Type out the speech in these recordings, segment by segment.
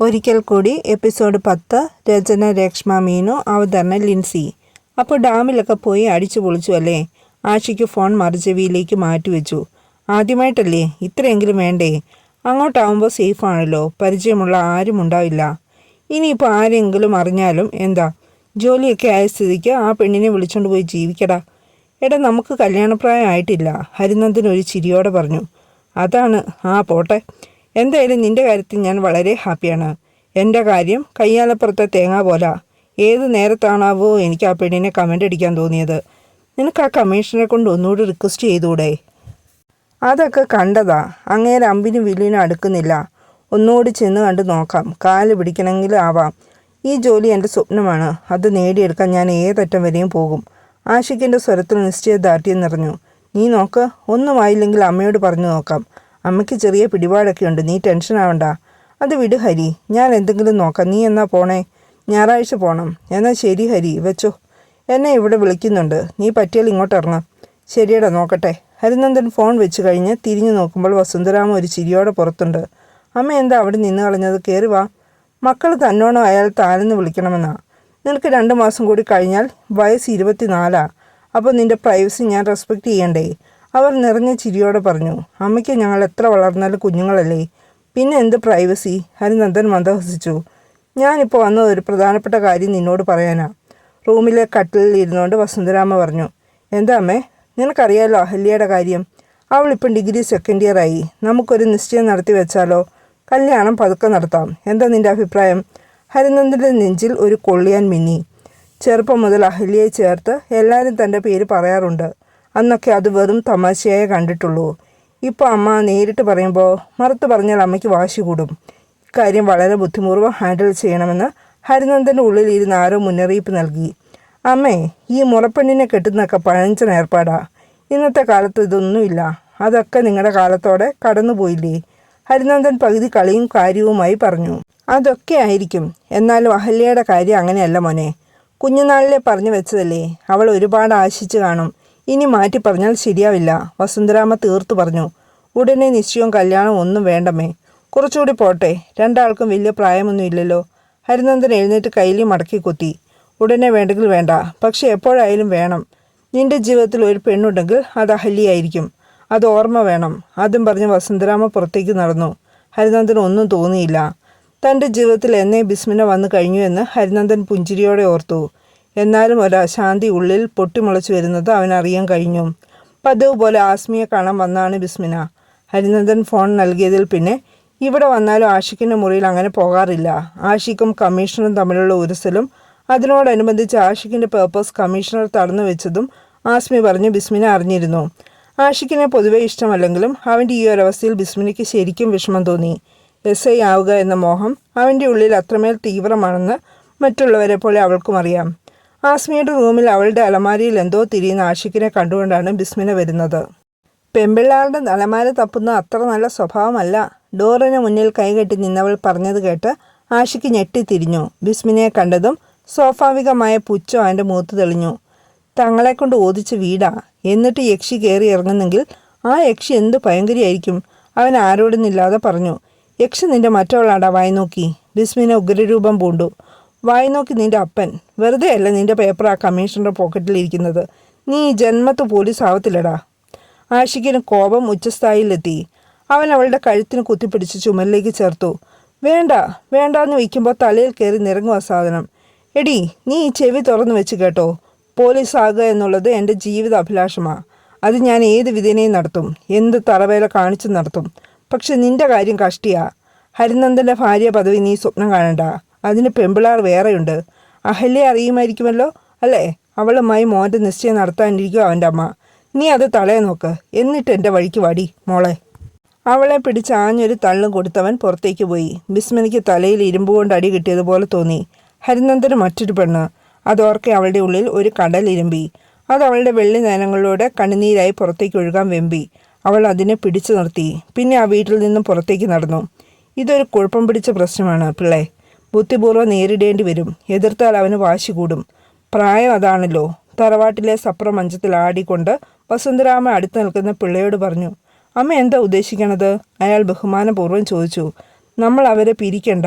ഒരിക്കൽ കൂടി എപ്പിസോഡ് പത്ത് രചന രക്ഷ്മ മീനു അവതരണ ലിൻസി. അപ്പോൾ ഡാമിലൊക്കെ പോയി അടിച്ചു പൊളിച്ചു അല്ലേ? ആഷിക്ക് ഫോൺ മറിച്ചവിയിലേക്ക് മാറ്റിവെച്ചു ആദ്യമായിട്ടല്ലേ? ഇത്രയെങ്കിലും വേണ്ടേ? അങ്ങോട്ടാവുമ്പോൾ സേഫാണല്ലോ. പരിചയമുള്ള ആരും ഉണ്ടാവില്ല. ഇനിയിപ്പോൾ ആരെങ്കിലും അറിഞ്ഞാലും എന്താ? ജോലിയൊക്കെ ആയ സ്ഥിതിക്ക് ആ പെണ്ണിനെ വിളിച്ചുകൊണ്ട് പോയി ജീവിക്കടാ. എടാ നമുക്ക് കല്യാണപ്രായം ആയിട്ടില്ല. ഹരിനന്ദൻ ഒരു ചിരിയോടെ പറഞ്ഞു. അതാണ്. ആ പോട്ടെ. എന്തായാലും നിന്റെ കാര്യത്തിൽ ഞാൻ വളരെ ഹാപ്പിയാണ്. എന്റെ കാര്യം കയ്യാലപ്പുറത്തെ തേങ്ങ പോല. ഏത് നേരത്താണാവോ എനിക്ക് ആ പെണ്ണിനെ കമന്റ് അടിക്കാൻ തോന്നിയത്. നിനക്ക് ആ കമ്മീഷനെ കൊണ്ട് ഒന്നുകൂടി റിക്വസ്റ്റ് ചെയ്തുകൂടെ അതൊക്കെ കണ്ടതാ. അങ്ങേരെ അമ്പിനും വില്ലിനും അടുക്കുന്നില്ല. ഒന്നുകൂടി ചെന്ന് കണ്ട് നോക്കാം. കാൽ പിടിക്കണമെങ്കിൽ ആവാം. ഈ ജോലി എന്റെ സ്വപ്നമാണ്. അത് നേടിയെടുക്കാൻ ഞാൻ ഏതറ്റം വരെയും പോകും. ആഷിക്കിന്റെ സ്വരത്തിൽ നിശ്ചയദാർഢ്യം നിറഞ്ഞു. നീ നോക്ക്. ഒന്നും ആയില്ലെങ്കിൽ അമ്മയോട് പറഞ്ഞു നോക്കാം. അമ്മയ്ക്ക് ചെറിയ പിടിപാടൊക്കെ ഉണ്ട് നീ ടെൻഷൻ ആവണ്ട. അത് വിട് ഹരി. ഞാൻ എന്തെങ്കിലും നോക്കാം. നീ എന്നാ പോണേ? ഞായറാഴ്ച പോണം. എന്നാൽ ശരി ഹരി. വെച്ചോ. എന്നെ ഇവിടെ വിളിക്കുന്നുണ്ട്. നീ പറ്റിയാൽ ഇങ്ങോട്ട് ഇറങ്ങാം. ശരിയടാ നോക്കട്ടെ. ഹരിനന്ദൻ ഫോൺ വെച്ച് കഴിഞ്ഞ് തിരിഞ്ഞു നോക്കുമ്പോൾ വസുന്ധരാമ ഒരു ചിരിയോടെ പുറത്തുണ്ട്. അമ്മ എന്താ അവിടെ നിന്ന് കളഞ്ഞത്? കയറി വാ. മക്കൾ തന്നോണം അയാൾ താനെന്ന് വിളിക്കണമെന്നാ. നിനക്ക് രണ്ട് മാസം കൂടി കഴിഞ്ഞാൽ വയസ്സ് ഇരുപത്തിനാലാ. അപ്പോൾ നിന്റെ പ്രൈവസി ഞാൻ റെസ്പെക്റ്റ് ചെയ്യണ്ടേ? അവർ നിറഞ്ഞ ചിരിയോടെ പറഞ്ഞു അമ്മയ്ക്ക് ഞങ്ങൾ എത്ര വളർന്നാലും കുഞ്ഞുങ്ങളല്ലേ? പിന്നെ എന്ത് പ്രൈവസി ഹരിനന്ദൻ മന്ദഹസിച്ചു. ഞാനിപ്പോൾ വന്നത് ഒരു പ്രധാനപ്പെട്ട കാര്യം നിന്നോട് പറയാനാ. റൂമിലെ കട്ടിലിൽ ഇരുന്നുകൊണ്ട് വസന്തരാമ പറഞ്ഞു എന്താ അമ്മേ നിനക്കറിയാലോ അഹല്യയുടെ കാര്യം? അവളിപ്പം ഡിഗ്രി സെക്കൻഡ് ഇയർ ആയി. നമുക്കൊരു നിശ്ചയം നടത്തി വെച്ചാലോ? കല്യാണം പതുക്കെ നടത്താം. എന്താ നിന്റെ അഭിപ്രായം? ഹരിനന്ദന്റെ നെഞ്ചിൽ ഒരു കൊള്ളിയാൻ മിന്നി. ചെറുപ്പം മുതൽ അഹല്യയെ ചേർത്ത് എല്ലാവരും തന്റെ പേര് പറയാറുണ്ട്. അന്നൊക്കെ അത് വെറും തമാശയായേ കണ്ടിട്ടുള്ളൂ. ഇപ്പോൾ അമ്മ നേരിട്ട് പറയുമ്പോൾ മറുത്ത് പറഞ്ഞാൽ അമ്മയ്ക്ക് വാശി കൂടും. ഇക്കാര്യം വളരെ ബുദ്ധിപൂർവം ഹാൻഡിൽ ചെയ്യണമെന്ന് ഹരിനന്ദന്റെ ഉള്ളിൽ ഇരുന്ന് ആരോ മുന്നറിയിപ്പ് നൽകി. അമ്മേ ഈ മുറപ്പെണ്ണിനെ കെട്ടുന്നൊക്കെ പഴഞ്ചൻ ഏർപ്പാടാ. ഇന്നത്തെ കാലത്ത് ഇതൊന്നുമില്ല. അതൊക്കെ നിങ്ങളുടെ കാലത്തോടെ കടന്നുപോയില്ലേ? ഹരിനന്ദൻ പകുതി കളിയും കാര്യവുമായി പറഞ്ഞു. അതൊക്കെ ആയിരിക്കും. എന്നാലും അഹല്യയുടെ കാര്യം അങ്ങനെയല്ല മോനെ. കുഞ്ഞുനാളിലെ പറഞ്ഞു വെച്ചതല്ലേ. അവൾ ഒരുപാട് ആശിച്ചു കാണും. ഇനി മാറ്റി പറഞ്ഞാൽ ശരിയാവില്ല. വസുന്ധരാമ തീർത്തു പറഞ്ഞു. ഉടനെ നിശ്ചയവും കല്യാണവും ഒന്നും വേണ്ടമേ കുറച്ചുകൂടി പോട്ടെ. രണ്ടാൾക്കും വലിയ പ്രായമൊന്നും ഇല്ലല്ലോ. ഹരിനന്ദൻ എഴുന്നേറ്റ് കയ്യിൽ മടക്കി കുത്തി. ഉടനെ വേണ്ടെങ്കിൽ വേണ്ട. പക്ഷെ എപ്പോഴായാലും വേണം. നിന്റെ ജീവിതത്തിൽ ഒരു പെണ്ണുണ്ടെങ്കിൽ അത് അഹല്യായിരിക്കും അത് ഓർമ്മ വേണം. ആദ്യം പറഞ്ഞ് വസുന്ധരാമ പുറത്തേക്ക് നടന്നു. ഹരിനന്ദൻ ഒന്നും തോന്നിയില്ല. തന്റെ ജീവിതത്തിൽ എന്നേ ബിസ്മിന വന്നു കഴിഞ്ഞു എന്ന് ഹരിനന്ദൻ പുഞ്ചിരിയോടെ ഓർത്തു. എന്നാലും ഒരു അശാന്തി ഉള്ളിൽ പൊട്ടിമുളച്ചു വരുന്നത് അവനറിയാൻ കഴിഞ്ഞു. പതിവ് പോലെ ആസ്മിയെ കാണാൻ വന്നാണ് ബിസ്മിന. ഹരിനന്ദൻ ഫോൺ നൽകിയതിൽ പിന്നെ ഇവിടെ വന്നാലും ആഷിക്കിന്റെ മുറിയിൽ അങ്ങനെ പോകാറില്ല. ആഷിക്കും കമ്മീഷണറും തമ്മിലുള്ള ഉരസലും അതിനോടനുബന്ധിച്ച് ആഷിക്കിന്റെ പേർപ്പസ് കമ്മീഷണർ തടഞ്ഞു വെച്ചതും ആസ്മി പറഞ്ഞ് ബിസ്മിന അറിഞ്ഞിരുന്നു. ആഷിക്കിനെ പൊതുവെ ഇഷ്ടമല്ലെങ്കിലും അവന്റെ ഈ ഒരവസ്ഥയിൽ ബിസ്മിനിക്ക് ശരിക്കും വിഷമം തോന്നി. എസ് ഐ ആവുക എന്ന മോഹം അവന്റെ ഉള്ളിൽ അത്രമേൽ തീവ്രമാണെന്ന് മറ്റുള്ളവരെ പോലെ അവൾക്കും അറിയാം. ആസ്മിയുടെ റൂമിൽ അവളുടെ അലമാരിയിൽ എന്തോ തിരിയുന്ന ആഷിക്കിനെ കണ്ടുകൊണ്ടാണ് ബിസ്മിന വരുന്നത്. പെമ്പിള്ളാരുടെ അലമാര തപ്പുന്ന അത്ര നല്ല സ്വഭാവമല്ല. ഡോറിന് മുന്നിൽ കൈകെട്ടി നിന്നവൾ പറഞ്ഞത് കേട്ട് ആഷിക്ക് ഞെട്ടിത്തിരിഞ്ഞു ബിസ്മിനെ കണ്ടതും സ്വാഭാവികമായ പുച്ഛം അവന്റെ മൂത്ത് തെളിഞ്ഞു. തങ്ങളെ കൊണ്ട് ഓദിച്ച വീടാ. എന്നിട്ട് യക്ഷി കയറി ഇറങ്ങുന്നെങ്കിൽ ആ യക്ഷി എന്ത് ഭയങ്കരിയായിരിക്കും അവൻ ആരോടുന്നില്ലാതെ പറഞ്ഞു. യക്ഷി നിന്റെ മറ്റവളാടാ വായി നോക്കി. ബിസ്മിനെ ഉഗ്രരൂപം പൂണ്ടു. വായി നോക്കി നിന്റെ അപ്പൻ. വെറുതെ അല്ല നിന്റെ പേപ്പർ ആ കമ്മീഷണറുടെ പോക്കറ്റിൽ ഇരിക്കുന്നത് നീ ജന്മത്ത് പോലീസ് ആവത്തില്ലടാ. ആഷിക്കിന് കോപം ഉച്ചസ്ഥായിലെത്തി. അവൻ അവളുടെ കഴുത്തിന് കുത്തിപ്പിടിച്ച് ചുമലിലേക്ക് ചേർത്തു. വേണ്ട വേണ്ടാന്ന് വയ്ക്കുമ്പോൾ തലയിൽ കയറി നിറങ്ങുക സാധനം. എടി നീ ഈ ചെവി തുറന്നു വെച്ച് കേട്ടോ. പോലീസ് ആകുക എന്നുള്ളത് എന്റെ ജീവിത അഭിലാഷമാണ് അത് ഞാൻ ഏത് വിധേനയും നടത്തും. എന്ത് തറവേല കാണിച്ചു നടത്തും. പക്ഷെ നിന്റെ കാര്യം കഷ്ടിയാ. ഹരിനന്ദന്റെ ഭാര്യ പദവി നീ സ്വപ്നം കാണണ്ട. അതിന് പെമ്പിളാർ വേറെയുണ്ട്. അഹല്യ അറിയുമായിരിക്കുമല്ലോ അല്ലേ? അവളുമായി മോന്റെ നിശ്ചയം നടത്താനിരിക്കും അവന്റെ അമ്മ. നീ അത് തളയെ നോക്ക്. എന്നിട്ട് എന്റെ വഴിക്ക് വടി മോളെ. അവളെ പിടിച്ച് ആഞ്ഞൊരു തള്ളും കൊടുത്തവൻ പുറത്തേക്ക് പോയി. ബിസ്മനിക്ക് തലയിൽ ഇരുമ്പ് കൊണ്ട് അടി കിട്ടിയതുപോലെ തോന്നി. ഹരിനന്ദന് മറ്റൊരു പെണ്ണ്. അതോർക്കെ അവളുടെ ഉള്ളിൽ ഒരു കടൽ ഇരുമ്പി. അത് അവളുടെ വെള്ളി നയനങ്ങളിലൂടെ കണ്ണുനീരായി പുറത്തേക്ക് ഒഴുകാൻ വെമ്പി. അവൾ അതിനെ പിടിച്ചു നിർത്തി. പിന്നെ ആ വീട്ടിൽ നിന്നും പുറത്തേക്ക് നടന്നു. ഇതൊരു കുഴപ്പം പിടിച്ച പ്രശ്നമാണ് പിള്ളേ. ബുദ്ധിപൂർവം നേരിടേണ്ടി വരും. എതിർത്താൽ അവന് വാശി കൂടും. പ്രായം അതാണല്ലോ. തറവാട്ടിലെ സപ്ര മഞ്ചത്തിൽ ആടിക്കൊണ്ട് വസുന്ധരാമ അടുത്ത് നിൽക്കുന്ന പിള്ളയോട് പറഞ്ഞു അമ്മ എന്താ ഉദ്ദേശിക്കണത്? അയാൾ ബഹുമാനപൂർവം ചോദിച്ചു നമ്മൾ അവരെ പിരിക്കണ്ട.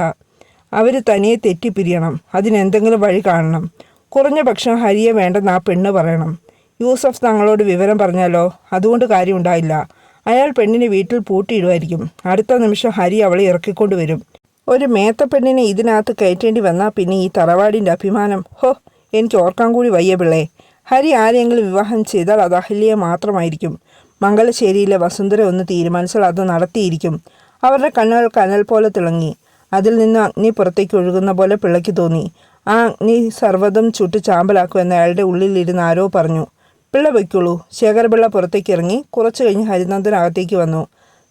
അവർ തനിയെ തെറ്റിപ്പിരിയണം. അതിനെന്തെങ്കിലും വഴി കാണണം. കുറഞ്ഞ പക്ഷം ഹരിയെ വേണ്ടെന്ന് ആ പെണ്ണ് പറയണം. യൂസഫ് തങ്ങളോട് വിവരം പറഞ്ഞാലോ? അതുകൊണ്ട് കാര്യമുണ്ടായില്ല. അയാൾ പെണ്ണിനെ വീട്ടിൽ പൂട്ടിയിടുമായിരിക്കും. അടുത്ത നിമിഷം ഹരി അവളെ ഇറക്കിക്കൊണ്ട് വരും. ഒരു മേത്തപ്പെണ്ണിനെ ഇതിനകത്ത് കയറ്റേണ്ടി വന്നാൽ പിന്നെ ഈ തറവാടിന്റെ അഭിമാനം. ഹോ എനിക്ക് ഓർക്കാൻ കൂടി വയ്യ പിള്ളേ. ഹരി ആരെങ്കിലും വിവാഹം ചെയ്താൽ അത് അഹല്യ മാത്രമായിരിക്കും. മംഗലശ്ശേരിയിലെ വസുന്ധര ഒന്ന് തീരുമാനിച്ചാൽ അത് നടത്തിയിരിക്കും. അവരുടെ കണ്ണുകൾ കനൽ പോലെ തിളങ്ങി. അതിൽ നിന്ന് അഗ്നി പുറത്തേക്ക് ഒഴുകുന്ന പോലെ പിള്ളയ്ക്ക് തോന്നി. ആ അഗ്നി സർവതം ചുട്ട് ചാമ്പലാക്കുമെന്ന് അയാളുടെ ഉള്ളിലിരുന്ന് ആരോ പറഞ്ഞു. പിള്ള വയ്ക്കുള്ളൂ ശേഖരപിള്ള പുറത്തേക്ക് ഇറങ്ങി കുറച്ചു കഴിഞ്ഞ് ഹരിനന്ദൻ അകത്തേക്ക് വന്നു.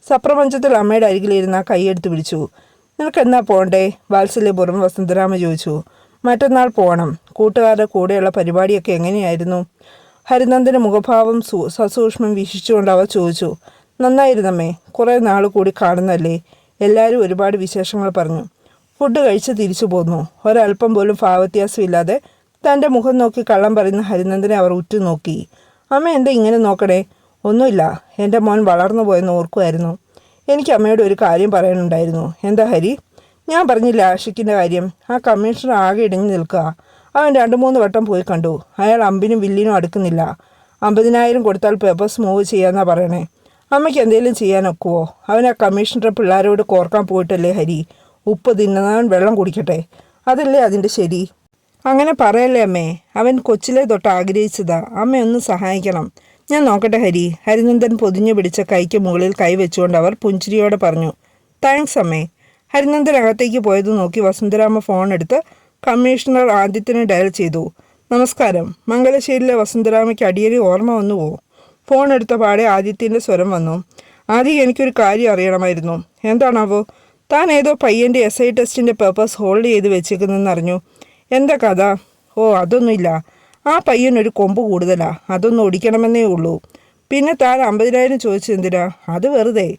സപ്രപഞ്ചത്തിൽ അമ്മയുടെ അരികിലിരുന്ന് ആ കൈയെടുത്ത് പിടിച്ചു. നിനക്ക് എന്നാ പോണ്ടേ വാത്സല്യപൂർവം വസന്തരാമ ചോദിച്ചു. മറ്റന്നാൾ പോകണം കൂട്ടുകാരുടെ കൂടെയുള്ള പരിപാടിയൊക്കെ എങ്ങനെയായിരുന്നു? ഹരിനന്ദന് മുഖഭാവം സു സസൂക്ഷ്മം വീക്ഷിച്ചുകൊണ്ട് അവർ ചോദിച്ചു. നന്നായിരുന്നമ്മേ കുറേ നാൾ കൂടി കാണുന്നല്ലേ? എല്ലാവരും ഒരുപാട് വിശേഷങ്ങൾ പറഞ്ഞു. ഫുഡ് കഴിച്ച് തിരിച്ചു പോന്നു. ഒരല്പം പോലും ഭാവവ്യത്യാസമില്ലാതെ തന്റെ മുഖം നോക്കി കള്ളം പറയുന്ന ഹരിനന്ദനെ അവർ ഉറ്റുനോക്കി. അമ്മ എന്താ ഇങ്ങനെ നോക്കണേ? ഒന്നുമില്ല. എന്റെ മോൻ വളർന്നു പോയെന്ന് ഓർക്കുമായിരുന്നു. എനിക്ക് അമ്മയോട് ഒരു കാര്യം പറയാനുണ്ടായിരുന്നു. എന്താ ഹരി? ഞാൻ പറഞ്ഞില്ല ആഷിക്കിന്റെ കാര്യം. ആ കമ്മീഷണർ ആകെ ഇടിഞ്ഞു നിൽക്കുക. അവൻ രണ്ട് മൂന്ന് വട്ടം പോയി കണ്ടു. അയാൾ അമ്പിനും വില്ലിനും അടുക്കുന്നില്ല. അമ്പതിനായിരം കൊടുത്താൽ പേപ്പേഴ്സ് മൂവ് ചെയ്യാന്നാ പറയണേ. അമ്മയ്ക്ക് എന്തെങ്കിലും ചെയ്യാനൊക്കുവോ അവൻ ആ കമ്മീഷണറെ പിള്ളേരോട് കോർക്കാൻ പോയിട്ടല്ലേ ഹരി? ഉപ്പ് തിന്നവൻ വെള്ളം കുടിക്കട്ടെ. അതല്ലേ അതിന്റെ ശരി? അങ്ങനെ പറയല്ലേ അമ്മേ. അവൻ കൊച്ചിലെ തൊട്ട് ആഗ്രഹിച്ചതാ. അമ്മയൊന്ന് സഹായിക്കണം. ഞാൻ നോക്കട്ടെ ഹരി. ഹരിനന്ദൻ പൊതിഞ്ഞു പിടിച്ച കൈക്ക് മുകളിൽ കൈ വെച്ചുകൊണ്ട് അവർ പുഞ്ചിരിയോടെ പറഞ്ഞു താങ്ക്സ് അമ്മേ. ഹരിനന്ദൻ അകത്തേക്ക് പോയത് നോക്കി വസുന്ധരാമ ഫോൺ എടുത്ത് കമ്മീഷണർ ആദിത്യനെ ഡയൽ ചെയ്തു. നമസ്കാരം. മംഗലശ്ശേരിയിലെ വസുന്ധരാമയ്ക്ക് അടിയടി ഓർമ്മ വന്നുവോ ഫോൺ എടുത്ത പാടെ ആദിത്യന്റെ സ്വരം വന്നു. ആദ്യം എനിക്കൊരു കാര്യം അറിയണമായിരുന്നു. എന്താണാവോ? താൻ ഏതോ പയ്യന്റെ എസ് ഐ ടെസ്റ്റിന്റെ പേപ്പേഴ്സ് ഹോൾഡ് ചെയ്ത് വെച്ചേക്കുന്നെന്ന് അറിഞ്ഞു. എന്താ കഥ? ഓ അതൊന്നുമില്ല. ആ പയ്യനൊരു കൊമ്പ് കൂടുതലാ. അതൊന്നും ഒടിക്കണമെന്നേ ഉള്ളൂ. പിന്നെ താൻ അമ്പതിനായിരം ചോദിച്ചെന്തിനാ അത് വെറുതെ.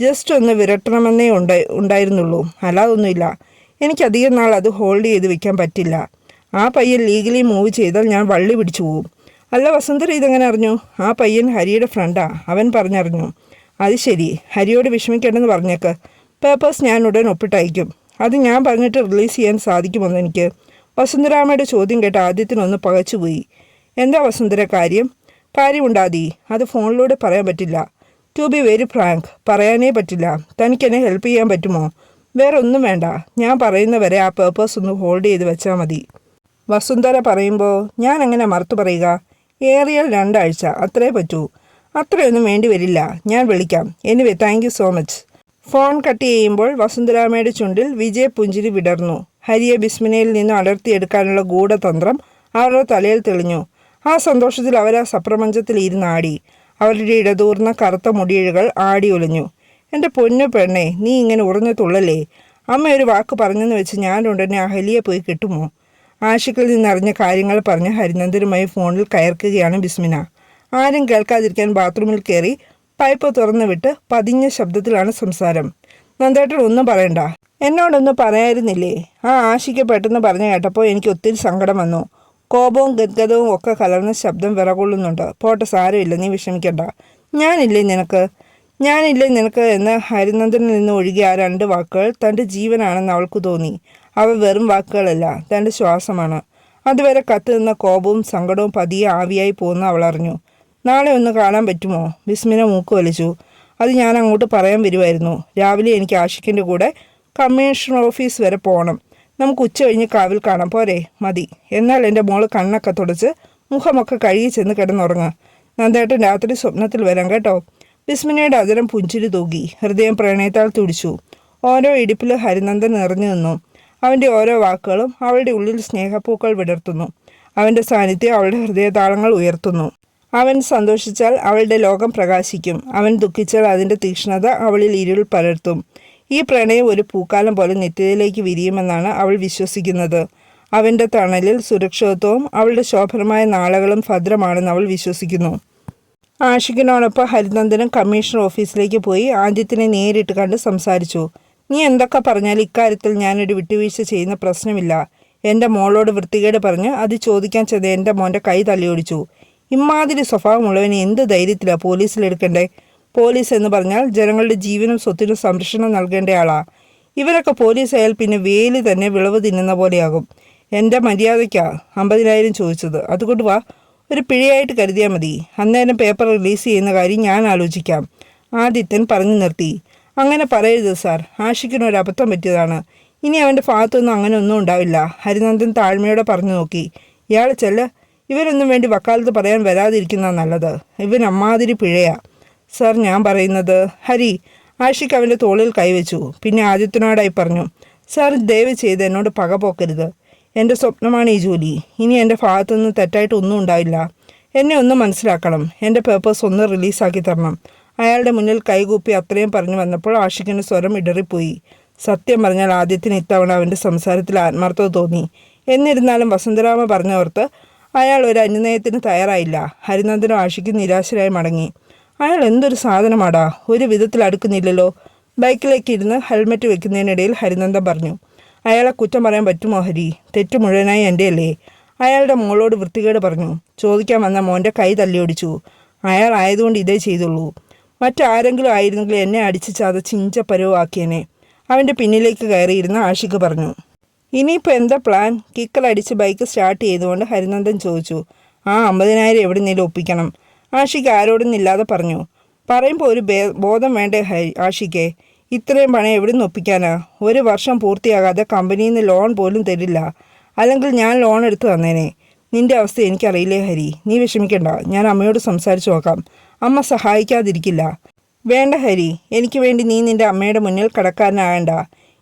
ജസ്റ്റ് ഒന്ന് വിരട്ടണമെന്നേ ഉണ്ടായി ഉണ്ടായിരുന്നുള്ളൂ. അല്ലാതൊന്നുമില്ല. എനിക്കധികം നാൾ അത് ഹോൾഡ് ചെയ്ത് വെക്കാൻ പറ്റില്ല. ആ പയ്യൻ ലീഗലി മൂവ് ചെയ്താൽ ഞാൻ വള്ളി പിടിച്ചു പോവും. അല്ല വസുന്ധര ഇതെങ്ങനെ അറിഞ്ഞു? ആ പയ്യൻ ഹരിയുടെ ഫ്രണ്ടാ. അവൻ പറഞ്ഞറിഞ്ഞു. അത് ശരി. ഹരിയോട് വിഷമിക്കേണ്ടെന്ന് പറഞ്ഞേക്ക്. പേപ്പേഴ്സ് ഞാൻ ഉടൻ ഒപ്പിട്ടയക്കും. അത് ഞാൻ പറഞ്ഞിട്ട് റിലീസ് ചെയ്യാൻ സാധിക്കുമെന്ന് എനിക്ക് വസുന്ധരാമയുടെ ചോദ്യം കേട്ട് ആദ്യത്തിനൊന്ന് പകച്ചുപോയി എന്താ വസുന്ധര കാര്യം? കാര്യമുണ്ടാതി അത് ഫോണിലൂടെ പറയാൻ പറ്റില്ല. To be very frank. പറയാനേ പറ്റില്ല. തനിക്കെന്നെ ഹെൽപ്പ് ചെയ്യാൻ പറ്റുമോ? വേറെ ഒന്നും വേണ്ട. ഞാൻ പറയുന്നവരെ ആ പേപ്പേഴ്സ് ഒന്ന് ഹോൾഡ് ചെയ്ത് വെച്ചാൽ മതി. വസുന്ധര പറയുമ്പോൾ ഞാൻ അങ്ങനെ മറുത്തു പറയുക? ഏറിയാൽ രണ്ടാഴ്ച. അത്രേ പറ്റൂ. അത്രയൊന്നും വേണ്ടി വരില്ല. ഞാൻ വിളിക്കാം. Anyway thank you so much phone cut ചെയ്യുമ്പോൾ വസുന്ധരാമയുടെ ചുണ്ടിൽ വിജയ് പുഞ്ചിരി വിടർന്നു. ഹരിയെ ബിസ്മിനയിൽ നിന്നും അടർത്തിയെടുക്കാനുള്ള ഗൂഢതന്ത്രം അവരുടെ തലയിൽ തെളിഞ്ഞു. ആ സന്തോഷത്തിൽ അവർ ആ സപ്രപഞ്ചത്തിൽ ഇരുന്നാടി അവരുടെ ഇടതൂർന്ന കറുത്ത മുടിയിഴകൾ ആടി ഒലിഞ്ഞു എന്റെ പൊന്നു പെണ്ണെ നീ ഇങ്ങനെ ഉറഞ്ഞു തുള്ളല്ലേ? അമ്മ ഒരു വാക്ക് പറഞ്ഞെന്ന് വെച്ച് ഞാൻ ഉടനെ അഹലിയെ പോയി കിട്ടുമോ? ആഷിക്കിൽ നിന്നറിഞ്ഞ കാര്യങ്ങൾ പറഞ്ഞ് ഹരിനന്ദനുമായി ഫോണിൽ കയർക്കുകയാണ് ബിസ്മിന. ആരും കേൾക്കാതിരിക്കാൻ ബാത്റൂമിൽ കയറി പൈപ്പ് തുറന്നു വിട്ട് പതിഞ്ഞ ശബ്ദത്തിലാണ് സംസാരം. നന്ദേട്ടൻ ഒന്നും പറയണ്ട. എന്നോടൊന്നും പറയായിരുന്നില്ലേ ആ ആശിക്ക് പെട്ടെന്ന് പറഞ്ഞു കേട്ടപ്പോൾ എനിക്ക് ഒത്തിരി സങ്കടം വന്നു. കോപവും ഗദ്ഗതവും ഒക്കെ കലർന്ന ശബ്ദം വിറകൊള്ളുന്നുണ്ട്. പോട്ടെ സാരമില്ല നീ വിഷമിക്കണ്ട. ഞാനില്ലേ നിനക്ക്? ഞാനില്ലേ നിനക്ക് എന്ന് ഹരിനന്ദനിൽ നിന്ന് ഒഴുകിയ ആ രണ്ട് വാക്കുകൾ തന്റെ ജീവനാണെന്ന് അവൾക്ക് തോന്നി. അവ വെറും വാക്കുകളല്ല തന്റെ ശ്വാസമാണ്. അതുവരെ കത്ത് നിന്ന കോപവും സങ്കടവും പതിയെ ആവിയായി പോകുന്ന അവൾ അറിഞ്ഞു. നാളെ ഒന്ന് കാണാൻ പറ്റുമോ? വിസ്മിന മൂക്ക് വലിച്ചു. അത് ഞാൻ അങ്ങോട്ട് പറയാൻ വരുമായിരുന്നു രാവിലെ എനിക്ക് ആഷിക്കിന്റെ കൂടെ കമ്മീഷണർ ഓഫീസ് വരെ പോകണം നമുക്ക് ഉച്ച കഴിഞ്ഞ് കാവിൽ കാണാം. പോരെ? മതി. എന്നാൽ എന്റെ മോൾ കണ്ണൊക്കെ തുടച്ച് മുഖമൊക്കെ കഴുകി ചെന്ന് കിടന്നുറങ്ങുക നന്ദേട്ടൻ രാത്രി സ്വപ്നത്തിൽ വരാം കേട്ടോ. വിസ്മിനയുടെ അതിരം പുഞ്ചിരി തൂകി ഹൃദയം പ്രണയത്താൽ തുടിച്ചു. ഓരോ ഇടിപ്പിൽ ഹരിനന്ദൻ നിറഞ്ഞു നിന്നു. അവന്റെ ഓരോ വാക്കുകളും അവളുടെ ഉള്ളിൽ സ്നേഹപ്പൂക്കൾ വിടർത്തുന്നു. അവന്റെ സാന്നിധ്യം അവളുടെ ഹൃദയതാളങ്ങൾ ഉയർത്തുന്നു. അവൻ സന്തോഷിച്ചാൽ അവളുടെ ലോകം പ്രകാശിക്കും. അവൻ ദുഃഖിച്ചാൽ അതിന്റെ തീക്ഷ്ണത അവളിൽ ഇരുൾ പലർത്തും ഈ പ്രണയം ഒരു പൂക്കാലം പോലെ നിത്യതയിലേക്ക് വിരിയുമെന്നാണ് അവൾ വിശ്വസിക്കുന്നത്. അവന്റെ തണലിൽ സുരക്ഷിതത്വവും അവളുടെ ശോഭനമായ നാളകളും ഭദ്രമാണെന്ന് അവൾ വിശ്വസിക്കുന്നു. ആഷിഖിനോടൊപ്പം ഹരിനന്ദനും കമ്മീഷണർ ഓഫീസിലേക്ക് പോയി ആദ്യത്തിനെ നേരിട്ട് കണ്ട് സംസാരിച്ചു. നീ എന്തൊക്കെ പറഞ്ഞാൽ ഇക്കാര്യത്തിൽ ഞാനൊരു വിട്ടുവീഴ്ച ചെയ്യുന്ന പ്രശ്നമില്ല എന്റെ മോളോട് വൃത്തികേട് പറഞ്ഞ് അത് ചോദിക്കാൻ ചെന്ന് എന്റെ മോന്റെ കൈ തള്ളിയൊടിച്ചു. ഇമാതിരി സ്വഭാവമുള്ളവനെ എന്ത് ധൈര്യത്തിലാണ് പോലീസിലെടുക്കണ്ടേ പോലീസ് എന്ന് പറഞ്ഞാൽ ജനങ്ങളുടെ ജീവനും സ്വത്തിനും സംരക്ഷണം നൽകേണ്ട ആളാ. ഇവരൊക്കെ പോലീസ് ആയാൽ പിന്നെ വേലി തന്നെ വിളവ് തിന്നുന്ന പോലെയാകും. എന്റെ മര്യാദയ്ക്കാ അമ്പതിനായിരം ചോദിച്ചത്. അതുകൊണ്ട് വാ ഒരു പിഴയായിട്ട് കരുതിയാൽ മതി. അന്നേരം പേപ്പർ റിലീസ് ചെയ്യുന്ന കാര്യം ഞാൻ ആലോചിക്കാം. ആദിത്യൻ പറഞ്ഞു നിർത്തി. അങ്ങനെ പറയരുത് സാർ. ആഷിക്കിന് ഒരു അബദ്ധം പറ്റിയതാണ്. ഇനി അവന്റെ ഭാഗത്തൊന്നും അങ്ങനെ ഒന്നും ഉണ്ടാവില്ല. ഹരിനന്ദൻ താഴ്മയോടെ പറഞ്ഞു നോക്കി. ഇയാൾ ചെല്ല്. ഇവരൊന്നും വേണ്ടി വക്കാലത്ത് പറയാൻ വരാതിരിക്കുന്ന നല്ലത്. ഇവൻ അമ്മാതിരി പിഴയാ. സാർ ഞാൻ പറയുന്നത് ഹരി ആഷിക്ക് അവന്റെ തോളിൽ കൈവച്ചു. പിന്നെ ആദിത്യനോടായി പറഞ്ഞു സാർ ദയവ് ചെയ്ത് എന്നോട് പക പോക്കരുത്. എന്റെ സ്വപ്നമാണ് ഈ ജോലി. ഇനി എന്റെ ഭാഗത്തുനിന്ന് തെറ്റായിട്ട് ഒന്നും ഉണ്ടാവില്ല. എന്നെ ഒന്ന് മനസ്സിലാക്കണം. എന്റെ പേപ്പേഴ്സ് ഒന്ന് റിലീസാക്കി തരണം. അയാളുടെ മുന്നിൽ കൈകൂപ്പി അത്രയും പറഞ്ഞു വന്നപ്പോൾ ആഷിക്കിന്റെ സ്വരം ഇടറിപ്പോയി. സത്യം പറഞ്ഞാൽ ആദ്യത്തിന് ഇത്തവണ അവന്റെ സംസാരത്തിൽ ആത്മാർത്ഥത തോന്നി. എന്നിരുന്നാലും വസന്തരാമ പറഞ്ഞോർത്ത് അയാൾ ഒരു അനുനയത്തിന് തയ്യാറായില്ല. ഹരിനന്ദനും ആഷിക്കും നിരാശരായി മടങ്ങി. അയാൾ എന്തൊരു സാധനമാടാ? ഒരു വിധത്തിൽ അടുക്കുന്നില്ലല്ലോ. ബൈക്കിലേക്ക് ഇരുന്ന് ഹെൽമെറ്റ് വെക്കുന്നതിനിടയിൽ ഹരിനന്ദൻ പറഞ്ഞു അയാളെ കുറ്റം പറയാൻ പറ്റുമോ ഹരി? തെറ്റ് മുഴുവനായി എന്റെ അല്ലേ അയാളുടെ മോളോട് വൃത്തികേട് പറഞ്ഞു ചോദിക്കാൻ വന്ന മോന്റെ കൈ തല്ലിയൊടിച്ചു അയാൾ ആയതുകൊണ്ട് ഇതേ ചെയ്തുള്ളൂ. മറ്റാരെങ്കിലും ആയിരുന്നെങ്കിൽ എന്നെ അടിച്ച് ചതച്ച് ഇഞ്ച പരുവാക്കിയേനെ. അവന്റെ പിന്നിലേക്ക് കയറിയിരുന്ന ആഷിക്ക് പറഞ്ഞു ഇനിയിപ്പോൾ എന്താ പ്ലാൻ? കിക്കലടിച്ച് ബൈക്ക് സ്റ്റാർട്ട് ചെയ്തുകൊണ്ട് ഹരിനന്ദൻ ചോദിച്ചു ആ അമ്പതിനായിരം എവിടെ നിന്നേലും ഒപ്പിക്കണം. ആഷിക്ക് ആരോടും ഇല്ലാതെ പറഞ്ഞു. പറയുമ്പോൾ ഒരു ബോധം വേണ്ടേ ഹരി ആഷിക്ക്? ഇത്രയും പണം എവിടെ നിന്ന് ഒപ്പിക്കാനാ? ഒരു വർഷം പൂർത്തിയാകാതെ കമ്പനിയിൽ നിന്ന് ലോൺ പോലും തരില്ല. അല്ലെങ്കിൽ ഞാൻ ലോൺ എടുത്ത് തന്നേനെ. നിന്റെ അവസ്ഥ എനിക്കറിയില്ലേ ഹരി? നീ വിഷമിക്കണ്ട. ഞാൻ അമ്മയോട് സംസാരിച്ചു നോക്കാം. അമ്മ സഹായിക്കാതിരിക്കില്ല. വേണ്ട ഹരി. എനിക്ക് വേണ്ടി നീ നിന്റെ അമ്മയുടെ മുന്നിൽ കടക്കാരനാകണ്ട.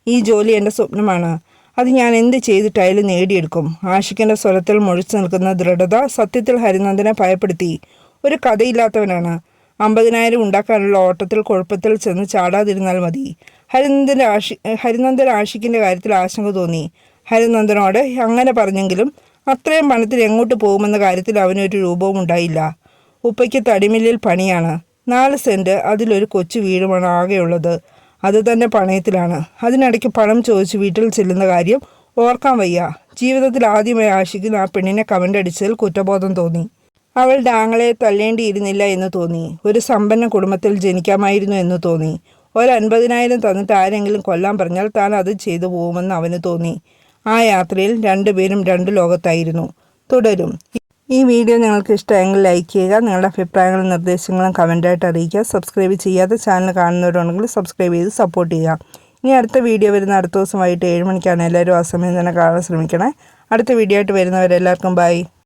ഈ ജോലി എന്റെ സ്വപ്നമാണ്. അത് ഞാൻ എന്ത് ചെയ്തിട്ടായാലും നേടിയെടുക്കും. ആഷിക്കിന്റെ സ്വരത്തിൽ മുഴിച്ചു നിൽക്കുന്ന ദൃഢത സത്യത്തിൽ ഹരിനന്ദനെ ഭയപ്പെടുത്തി. ഒരു കഥയില്ലാത്തവനാണ്. അമ്പതിനായിരം ഉണ്ടാക്കാനുള്ള ഓട്ടത്തിൽ കുഴപ്പത്തിൽ ചെന്ന് ചാടാതിരുന്നാൽ മതി. ഹരിനന്ദന്റെ ആഷി ഹരിനന്ദൻ ആഷിക്കിന്റെ കാര്യത്തിൽ ആശങ്ക തോന്നി. ഹരിനന്ദനോട് അങ്ങനെ പറഞ്ഞെങ്കിലും അത്രയും പണത്തിൽ എങ്ങോട്ട് പോകുമെന്ന കാര്യത്തിൽ അവനൊരു രൂപവും ഉണ്ടായില്ല. ഉപ്പയ്ക്ക് തടിമില്ലിൽ പണിയാണ്. നാല് സെന്റ് അതിലൊരു കൊച്ചു വീടുമാണ് ആകെയുള്ളത്. അത് തന്നെ പണയത്തിലാണ്. അതിനിടയ്ക്ക് പണം ചോദിച്ച് വീട്ടിൽ ചെല്ലുന്ന കാര്യം ഓർക്കാൻ വയ്യ. ജീവിതത്തിൽ ആദ്യമായി ആശിക്കുന്ന ആ പെണ്ണിനെ കമന്റ് അടിച്ചതിൽ കുറ്റബോധം തോന്നി. അവളുടെ ഡാങ്ങളെ തല്ലേണ്ടിയിരുന്നില്ല എന്ന് തോന്നി. ഒരു സമ്പന്ന കുടുംബത്തിൽ ജനിക്കാമായിരുന്നു എന്ന് തോന്നി. ഒരു അൻപതിനായിരം തന്നിട്ട് ആരെങ്കിലും കൊല്ലാൻ പറഞ്ഞാൽ താൻ അത് ചെയ്തു പോകുമെന്ന് അവന് തോന്നി. ആ യാത്രയിൽ രണ്ടുപേരും രണ്ട് ലോകത്തായിരുന്നു. തുടരും. ഈ വീഡിയോ നിങ്ങൾക്ക് ഇഷ്ടമെങ്കിൽ ലൈക്ക് ചെയ്യുക നിങ്ങളുടെ അഭിപ്രായങ്ങളും നിർദ്ദേശങ്ങളും കമന്റായിട്ട് അറിയിക്കുക. സബ്സ്ക്രൈബ് ചെയ്യാതെ ചാനൽ കാണുന്നവരുണ്ടെങ്കിൽ സബ്സ്ക്രൈബ് ചെയ്ത് സപ്പോർട്ട് ചെയ്യുക. ഇനി അടുത്ത വീഡിയോ വരുന്ന അടുത്ത ദിവസം വൈകിട്ട് ഏഴ് മണിക്കാണ്. എല്ലാവരും ആ സമയം തന്നെ കാണാൻ ശ്രമിക്കണേ. അടുത്ത വീഡിയോ ആയിട്ട് വരുന്നവരെല്ലാവർക്കും ബൈ.